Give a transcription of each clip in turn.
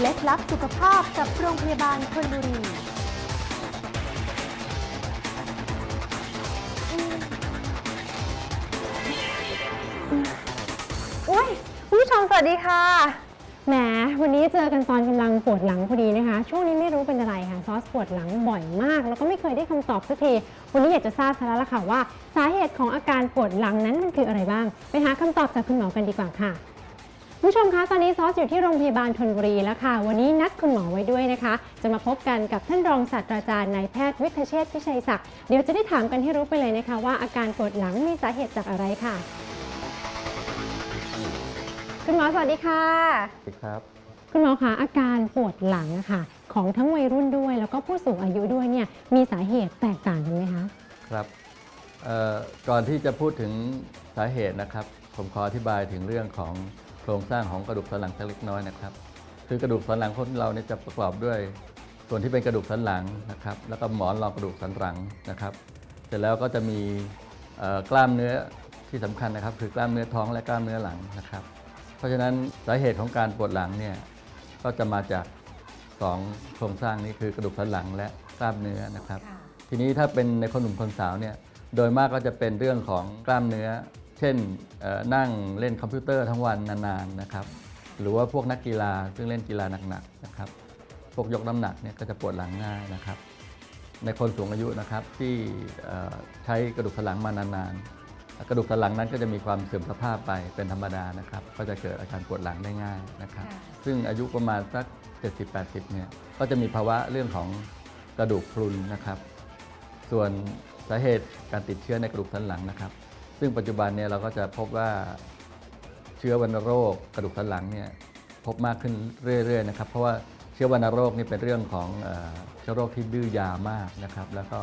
เคล็ดลับสุขภาพกับโรงพยาบาลชนบุรีอุ้ยผู้ชมสวัสดีค่ะ แหม วันนี้เจอกันตอนกำลังปวดหลังพอดีนะคะ ช่วงนี้ไม่รู้เป็นอะไรค่ะซอสปวดหลังบ่อยมาก แล้วก็ไม่เคยได้คำตอบสักที วันนี้อยากจะทราบซะแล้วล่ะค่ะว่า สาเหตุของอาการปวดหลังนั้นมันคืออะไรบ้าง ไปหาคำตอบจากคุณหมอกันดีกว่าค่ะ ผู้ชมคะตอนนี้ซอสอยู่ที่โรงพยาบาลธนบุรีแล้วค่ะ วันนี้นัดคุณหมอไว้ด้วยนะคะ จะมาพบกันกับท่านรองศาสตราจารย์นายแพทย์วิทยเชษฐ์พิชัยศักดิ์เดี๋ยวจะได้ถามกันให้รู้ไปเลยนะคะ ว่าอาการปวดหลังมีสาเหตุจากอะไรค่ะ คุณหมอสวัสดีค่ะสวัสดีครับ คุณหมอคะอาการปวดหลังอะค่ะ ของทั้งวัยรุ่นด้วย แล้วก็ผู้สูงอายุด้วยเนี่ยมีสาเหตุแตกต่างกันไหมคะครับเอ่อก่อนที่จะพูดถึงสาเหตุนะครับ ผมขออธิบายถึงเรื่องของ โครงสร้างของกระดูกสันหลังสักเล็กน้อยนะครับ คือกระดูกสันหลังคนเราเนี่ยจะประกอบด้วยส่วนที่เป็นกระดูกสันหลังนะครับ แล้วก็หมอนรองกระดูกสันหลังนะครับ เสร็จแล้วก็จะมีเอ่อกล้ามเนื้อที่สำคัญนะครับ คือกล้ามเนื้อท้องและกล้ามเนื้อหลังนะครับ เพราะฉะนั้นสาเหตุของการปวดหลังเนี่ยก็จะมาจากสองโครงสร้างนี้คือกระดูกสันหลังและกล้ามเนื้อนะครับ ทีนี้ถ้าเป็นในคนหนุ่มคนสาวเนี่ยโดยมากก็จะเป็นเรื่องของกล้ามเนื้อ เช่นเอ่อนั่งเล่นคอมพิวเตอร์ทั้งวันนานๆนะครับ หรือว่าพวกนักกีฬาซึ่งเล่นกีฬาหนักๆนะครับ พวกยกน้ำหนักเนี่ยก็จะปวดหลังง่ายนะครับ ในคนสูงอายุนะครับที่เอ่อใช้กระดูกสันหลังมานานๆ กระดูกสันหลังนั้นก็จะมีความเสื่อมสภาพไปเป็นธรรมดานะครับ ก็จะเกิดอาการปวดหลังได้ง่ายนะครับ ซึ่งอายุประมาณสัก 70-80เนี่ยก็จะมีภาวะเรื่องของกระดูกพรุนนะครับ ส่วนสาเหตุการติดเชื้อในกระดูกสันหลังนะครับ ซึ่งปัจจุบันเนี่ยเราก็จะพบว่าเชื้อวัณโรคกระดูกสันหลังเนี่ยพบมากขึ้นเรื่อยๆนะครับเพราะว่าเชื้อวัณโรคนี่เป็นเรื่องของเอ่อเชื้อโรคที่ดื้อยามากนะครับ แล้วก็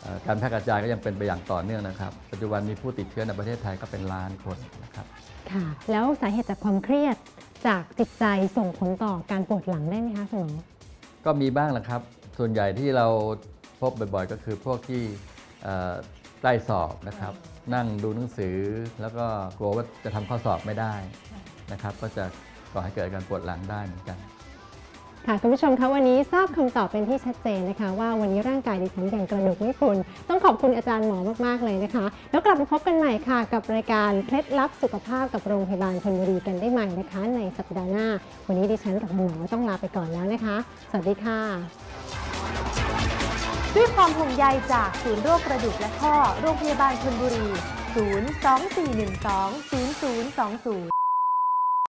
เอ่อการแพร่กระจายก็ยังเป็นไปอย่างต่อเนื่องนะครับ ปัจจุบันมีผู้ติดเชื้อในประเทศไทยก็เป็นล้านคนนะครับค่ะแล้วสาเหตุจากความเครียดจากจิตใจส่งผลต่อการปวดหลังได้ไหมคะคุณหมอก็มีบ้างแหละครับ ส่วนใหญ่ที่เราพบบ่อยๆ ก็คือพวกที่เอ่อใกล้สอบนะครับ นั่งดูหนังสือ แล้วก็กลัวว่าจะทำข้อสอบไม่ได้นะครับ ก็จะก่อให้เกิดการปวดหลังได้เหมือนกันค่ะคุณผู้ชมคะวันนี้ทราบคำตอบเป็นที่ชัดเจนนะคะ ว่าวันนี้ร่างกายดิฉันย่งกระดูกไม่พรุนต้องขอบคุณอาจารย์หมอมากๆเลยนะคะ แล้วกลับมาพบกันใหม่ค่ะ กับรายการเคล็ดลับสุขภาพกับโรงพยาบาลชนบุรีกันได้ใหม่นะคะ ในสัปดาห์หน้า วันนี้ดิฉันกับคุณหมอต้องลาไปก่อนแล้วนะคะ สวัสดีค่ะ ด้วยความห่วงใยจากศูนย์โรคกระดูกและข้อ โรงพยาบาลชนบุรี 024120020